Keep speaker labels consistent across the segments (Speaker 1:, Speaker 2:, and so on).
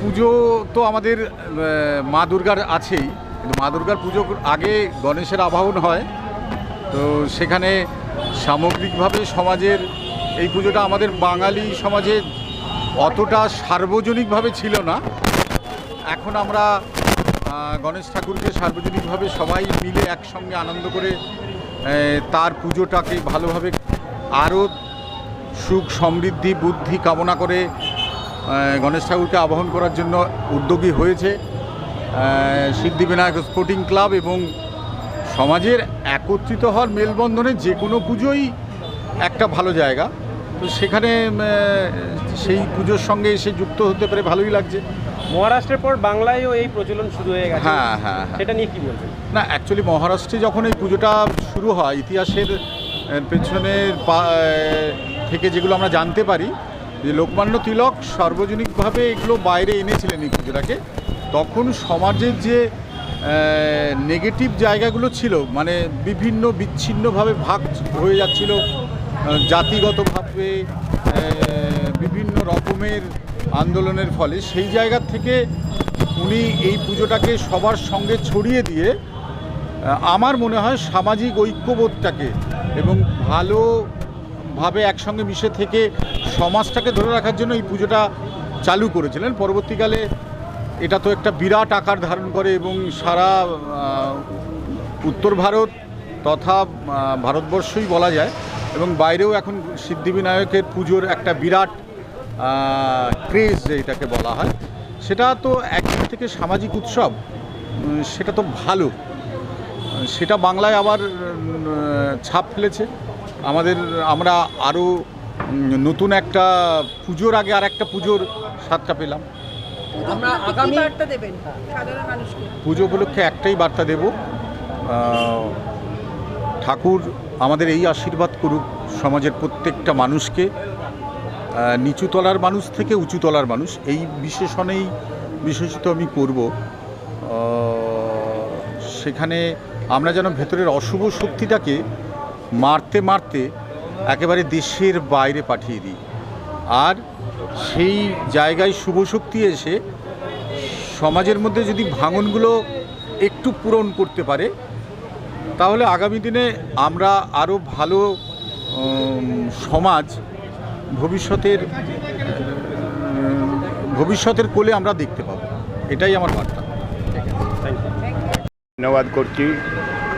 Speaker 1: পুজো তো আমাদের মা দুর্গার আছেই, কিন্তু মা দুর্গার পুজো আগে গণেশের আবাহন হয়। তো সেখানে সামগ্রিকভাবে সমাজের এই পুজোটা আমাদের বাঙালি সমাজে অতটা সার্বজনিকভাবে ছিল না। এখন আমরা গণেশ ঠাকুরকে সার্বজনিকভাবে সবাই মিলে একসঙ্গে আনন্দ করে তার পুজোটাকে ভালোভাবে আরও সুখ, সমৃদ্ধি, বুদ্ধি কামনা করে গণেশ ঠাকুরকে আবাহন করার জন্য উদ্যোগী হয়েছে সিদ্ধিবিনায়ক স্পোর্টিং ক্লাব এবং সমাজের একত্রিত হওয়ার মেলবন্ধনে যে কোনো পুজোই একটা ভালো জায়গা। তো সেখানে সেই পুজোর সঙ্গে এসে যুক্ত হতে পারে ভালোই লাগছে।
Speaker 2: মহারাষ্ট্রের পর বাংলায়ও এই প্রচলন শুরু হয়ে গেছে।
Speaker 1: হ্যাঁ হ্যাঁ হ্যাঁ।
Speaker 2: সেটা নিয়ে কি বলবেন?
Speaker 1: না অ্যাকচুয়ালি মহারাষ্ট্রে যখন এই পুজোটা শুরু হয় ইতিহাসের পেছনের পা- থেকে যেগুলো আমরা জানতে পারি যে লোকমান্য তিলক সার্বজনিকভাবে এগুলো বাইরে এনেছিলেন এই পুজোটাকে, তখন সমাজের যে নেগেটিভ জায়গাগুলো ছিল মানে বিভিন্ন বিচ্ছিন্নভাবে ভাগ হয়ে যাচ্ছিল জাতিগতভাবে বিভিন্ন রকমের আন্দোলনের ফলে, সেই জায়গা থেকে উনি এই পুজোটাকে সবার সঙ্গে ছড়িয়ে দিয়ে আমার মনে হয় সামাজিক ঐক্যবোধটাকে এবং ভালোভাবে একসঙ্গে মিশে থেকে সমাজটাকে ধরে রাখার জন্য এই পুজোটা চালু করেছিলেন। পরবর্তীকালে এটা তো একটা বিরাট আকার ধারণ করে এবং সারা উত্তর ভারত তথা ভারতবর্ষই বলা যায় এবং বাইরেও এখন সিদ্ধিবিনায়কের পুজোর একটা বিরাট ক্রেজ এটাকে বলা হয়, সেটা তো একদিক থেকে সামাজিক উৎসব সেটা তো ভালো। সেটা বাংলায় আবার ছাপ ফেলেছে। আমাদের আমরা আরও নতুন একটা পুজোর আগে আর একটা পুজোর স্বাদটা পেলাম।
Speaker 3: আমরা আগামী বার্তা দেবেন
Speaker 1: পুজো উপলক্ষে একটাই বার্তা দেব। ঠাকুর আমাদের এই আশীর্বাদ করুক সমাজের প্রত্যেকটা মানুষকে। আহ, নিচু তলার মানুষ থেকে উঁচু তলার মানুষ এই বিশেষণেই বিশেষিত আমি করব। সেখানে আমরা যেন ভেতরের অশুভ শক্তিটাকে মারতে মারতে একেবারে দেশের বাইরে পাঠিয়ে দিই। আর সেই জায়গায় শুভ শক্তি এসে সমাজের মধ্যে যদি ভাঙনগুলো একটু পূরণ করতে পারে, তাহলে আগামী দিনে আমরা আরও ভালো সমাজ ভবিষ্যতের ভবিষ্যতের কোলে আমরা দেখতে পাবো। এটাই আমার বার্তা।
Speaker 4: ধন্যবাদ করছি।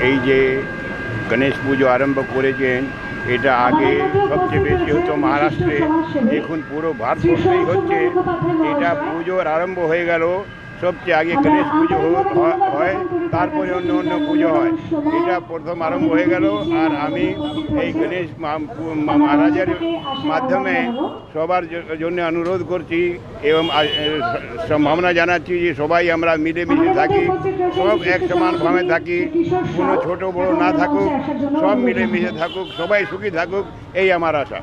Speaker 4: এই যে গণেশ পুজো আরম্ভ করেছেন এটা আগে সবচেয়ে বেশি হতো মহারাষ্ট্রে। এখন পুরো ভারতবর্ষেই হচ্ছে। এটা পুজোর আরম্ভ হয়ে গেল। সবচেয়ে আগে গণেশ পুজো হয় তারপরে অন্য অন্য পুজো হয়। এটা প্রথম আরম্ভ হয়ে গেল আর আমি এই গণেশ মহারাজের মাধ্যমে সবার জন্য অনুরোধ করছি এবং সম্ভাবনা জানাচ্ছি যে সবাই আমরা মিলেমিশে থাকি সব এক সমানভাবে থাকি কোনো ছোট বড় না থাকুক সব মিলেমিশে থাকুক সবাই সুখী থাকুক এই আমার আশা।